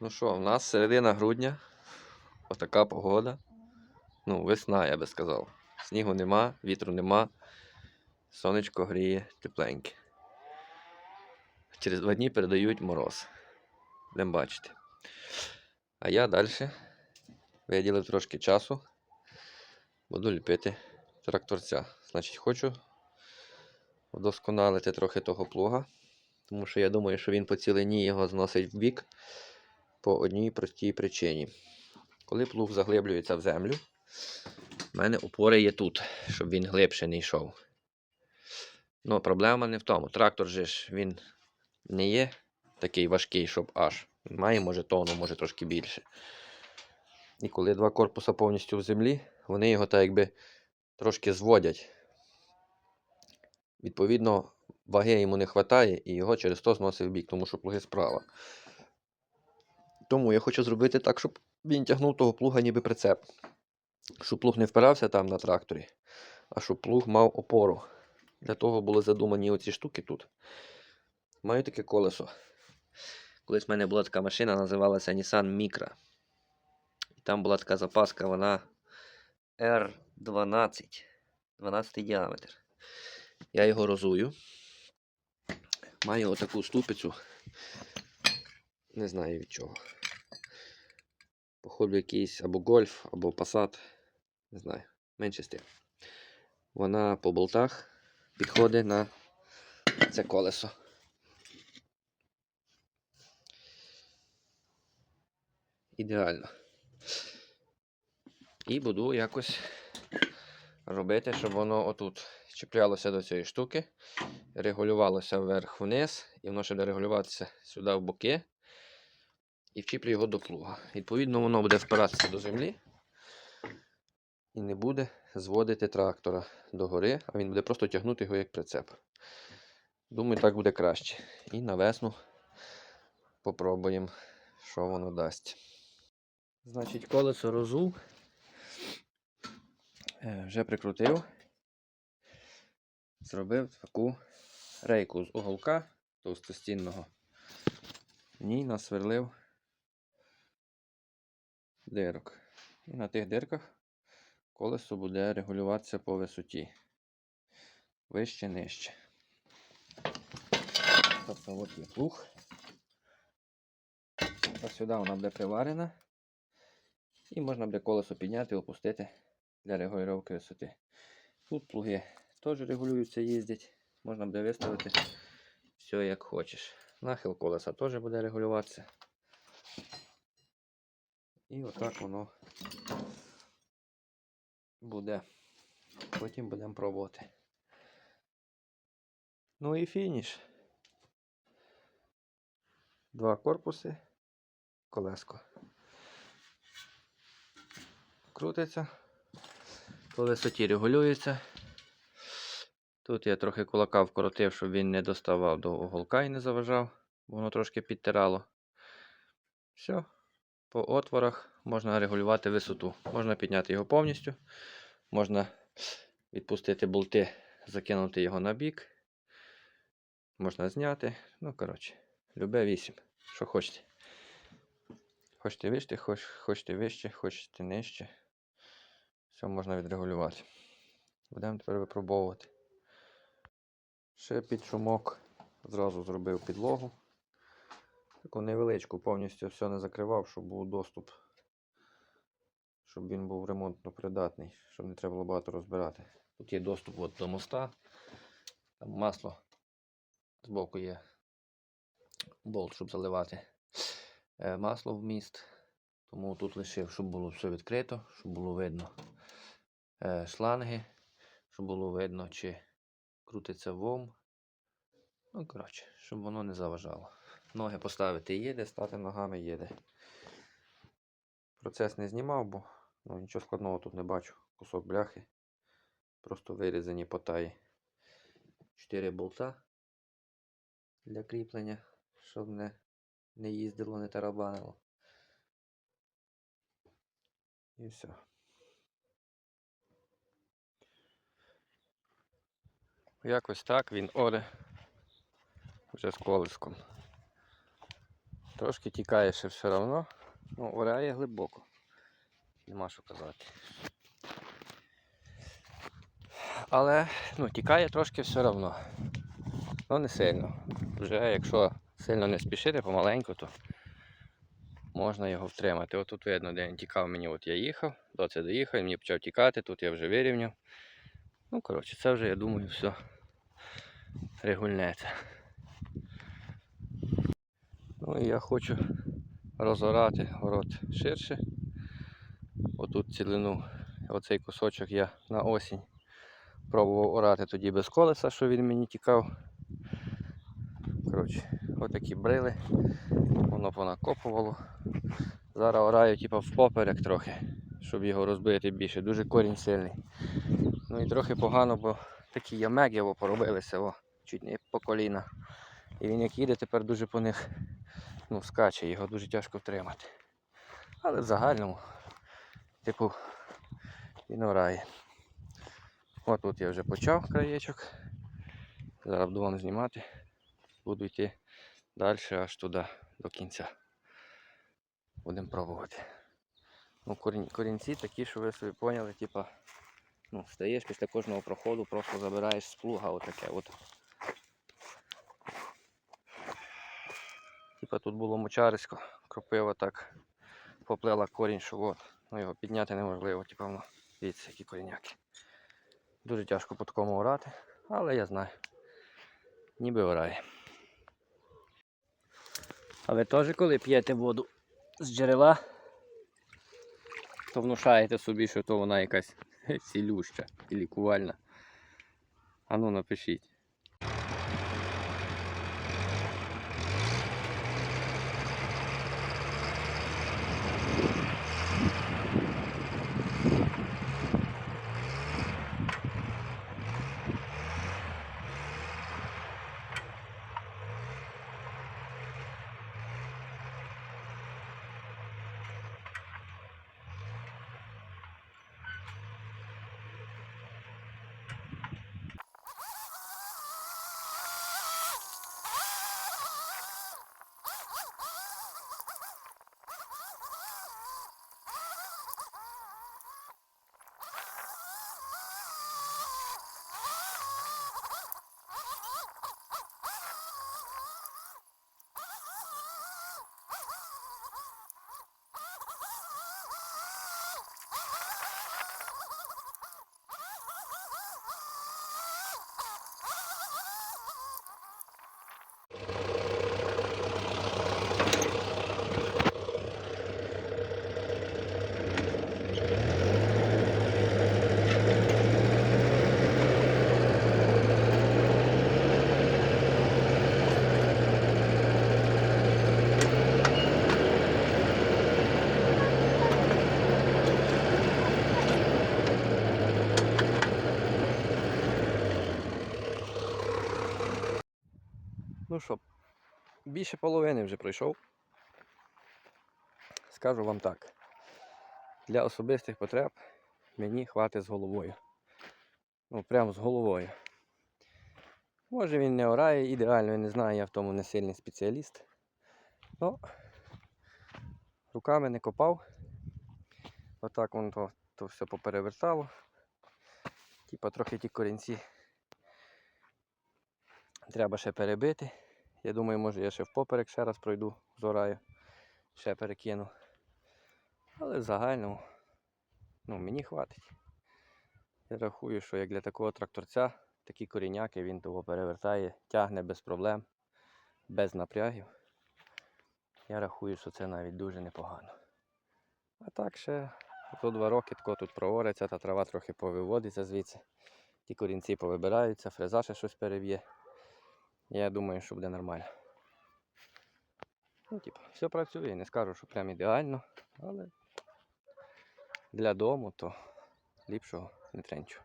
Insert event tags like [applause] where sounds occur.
Ну що, в нас середина грудня. Отака погода. Ну, весна, я би сказав. Снігу нема, вітру нема. Сонечко гріє тепленьке. Через два дні передають мороз. Будемо бачити. А я далі виділив трошки часу. Буду ліпити тракторця. Значить, хочу вдосконалити трохи того плуга. Тому що я думаю, що він по цілині його зносить в бік по одній простій причині. Коли плуг заглиблюється в землю, в мене опори є тут, щоб він глибше не йшов. Ну, проблема не в тому. Трактор же ж він не є такий важкий, щоб аж. Має, може, тонну, може трошки більше. І коли два корпуса повністю в землі, вони його так якби трошки зводять. Відповідно, ваги йому не вистачає і його через то зносить в бік, тому що плуги справа. Тому я хочу зробити так, щоб він тягнув того плуга ніби прицеп. Щоб плуг не впирався там на тракторі, а щоб плуг мав опору. Для того були задумані оці штуки тут. Маю таке колесо. Колись в мене була така машина, називалася Nissan Micra. І там була така запаска, вона R12. 12 діаметр. Я його розую. Маю отаку ступицю. Не знаю від чого. Походу, якийсь або гольф, або пасат. Не знаю. Менше з тим. Вона по болтах підходить на це колесо. Ідеально. І буду якось робити, щоб воно отут чіплялося до цієї штуки, регулювалося вверх-вниз, і воно ще буде регулюватися сюди в боки і вчіплю його до плуга. Відповідно, воно буде впиратися до землі і не буде зводити трактора догори, а він буде просто тягнути його як прицеп. Думаю, так буде краще. І на весну попробуємо, що воно дасть. Значить, колесо розув. Е, Вже прикрутив. Зробив таку рейку з уголка товстостінного. В ній насверлив дирок. І на тих дирках колесо буде регулюватися по висоті. Вище, нижче. Тобто от є плуг. А сюди вона буде приварена. І можна буде колесо підняти і опустити для регулювання висоти. Тут плуги теж регулюються, їздять. Можна буде виставити все як хочеш. Нахил колеса теж буде регулюватися. І отак воно буде. Потім будемо пробувати. Ну і фініш. Два корпуси, колеско. Крутиться, по висоті регулюється. Тут я трохи кулака вкоротив, щоб він не доставав до уголка і не заважав, бо воно трошки підтирало. Все. По отворах можна регулювати висоту. Можна підняти його повністю, можна відпустити болти, закинути його на бік. Можна зняти. Ну, коротше, любе 8. Що хочете. Хочете вище, хоч, хочете вище, хочете нижче. Все можна відрегулювати. Будемо тепер випробовувати. Ще під шумок зразу зробив підлогу. Таку невеличку, повністю все не закривав, щоб був доступ. Щоб він був ремонтно придатний, щоб не треба було багато розбирати. Тут є доступ от до моста. Там масло. Збоку є болт, щоб заливати е, масло в міст. Тому тут лишив, щоб було все відкрито, щоб було видно е, шланги, щоб було видно, чи крутиться вом. Ну, коротше, щоб воно не заважало. Ноги поставити їде, стати ногами їде. Процес не знімав, бо ну, нічого складного тут не бачу. Кусок бляхи. Просто вирізані по таї. Чотири болта для кріплення, щоб не, не їздило, не тарабанило. І все. Якось так він оре вже з колиском. Трошки тікає ще все одно. Ну, орає глибоко. Нема що казати. Але ну, тікає трошки все одно. Ну не сильно. Вже якщо сильно не спішити, помаленьку, то можна його втримати. От тут видно, де він тікав мені, от я їхав, до це доїхав, мені почав тікати, тут я вже вирівняв. Ну, коротше, це вже, я думаю, все регульнеться. Ну і я хочу розорати город ширше. Отут цілину, оцей кусочок я на осінь пробував орати тоді без колеса, що він мені тікав. Коротше, отакі брили, воно понакопувало. Зараз ораю типу, впоперек трохи, щоб його розбити більше. Дуже корінь сильний. Ну і трохи погано, бо такі ямеги поробилися, о, чуть не по коліна. І він як їде, тепер дуже по них ну, скаче, його дуже тяжко втримати. Але в загальному, типу, він орає. От тут я вже почав краєчок. Зараз буду вам знімати. Буду йти далі аж туди до кінця. Будемо пробувати. Ну, корінці такі, що ви собі поняли, типа, ну, стаєш після кожного проходу, просто забираєш з плуга отаке. От. Типа тут було мочарисько, кропива так поплила корінь, що от, ну, його підняти неможливо, типа воно, дивіться, які коріняки. Дуже тяжко по такому орати, але я знаю. Ніби орає. А ви теж коли п'єте воду з джерела, то внушаєте собі, що то вона якась [laughs] цілюща і лікувальна. Ану напишіть. Ну що, більше половини вже пройшов. Скажу вам так. Для особистих потреб мені хватить з головою. Ну, прямо з головою. Може він не орає ідеально, я не знаю, я в тому не сильний спеціаліст. Ну, руками не копав. Отак воно то, то все поперевертало. Типа трохи ті корінці треба ще перебити. Я думаю, може я ще впоперек ще раз пройду, зораю, ще перекину. Але в загальному ну, мені хватить. Я рахую, що як для такого тракторця такі коріняки він того перевертає, тягне без проблем, без напрягів. Я рахую, що це навіть дуже непогано. А так ще за два роки тако тут проориться, та трава трохи повиводиться звідси. Ті корінці повибираються, фреза ще щось перев'є. Я думаю, що буде нормально. Ну, типу, все працює, не скажу, що прям ідеально, але для дому то ліпшого не тренчу.